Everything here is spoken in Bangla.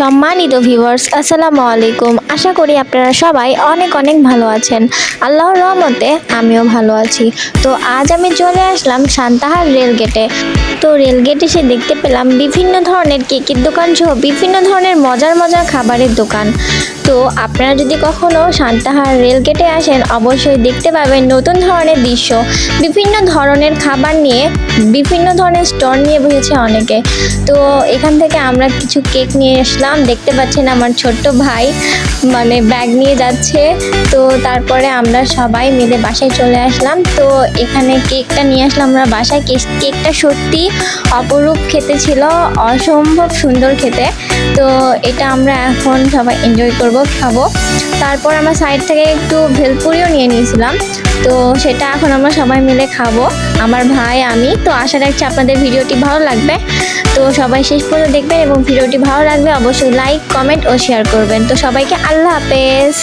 সম্মানিত ভিউয়ার্স আসসালামু আলাইকুম। আশা করি আপনারা সবাই অনেক অনেক ভালো আছেন। আল্লাহর রহমতে আমিও ভালো আছি। তো আজ আমি চলে আসলাম সান্তাহার রেলগেটে। তো রেলগেট এসে দেখতে পেলাম বিভিন্ন ধরনের কেকের দোকান সহ বিভিন্ন ধরনের মজার মজার খাবারের দোকান। তো আপনারা যদি কখনো সান্তাহার রেলগেটে আসেন, অবশ্যই দেখতে পাবেন নতুন ধরনের দৃশ্য, বিভিন্ন ধরনের খাবার নিয়ে, বিভিন্ন ধরনের স্টল নিয়ে বসেছে অনেকে। তো এখান থেকে আমরা কিছু কেক নিয়ে আসলাম। দেখতে পাচ্ছেন আমার ছোট্ট ভাই মানে ব্যাগ নিয়ে যাচ্ছে। তো তারপরে আমরা সবাই মিলে বাসায় চলে আসলাম। তো এখানে কেকটা নিয়ে আসলাম আমরা বাসায়। কেক- কেকটা সত্যি অপরূপ খেতে ছিল, অসম্ভব সুন্দর খেতে। তো এটা আমরা এখন সবাই এনজয় করব, খাব। তারপর আমরা সাইড থেকে একটু ভেলপুরিও নিয়ে নিয়েছিলাম। তো সেটা এখন আমরা সবাই মিলে খাব, আমার ভাই, আমি। তো আশা রাখছি আপনাদের ভিডিওটি ভালো লাগবে। তো সবাই শেষ পর্যন্ত দেখবেন এবং ভিডিওটি ভালো লাগবে অবশ্যই লাইক কমেন্ট ও শেয়ার করবেন। তো সবাইকে আল্লাহ হাফেজ।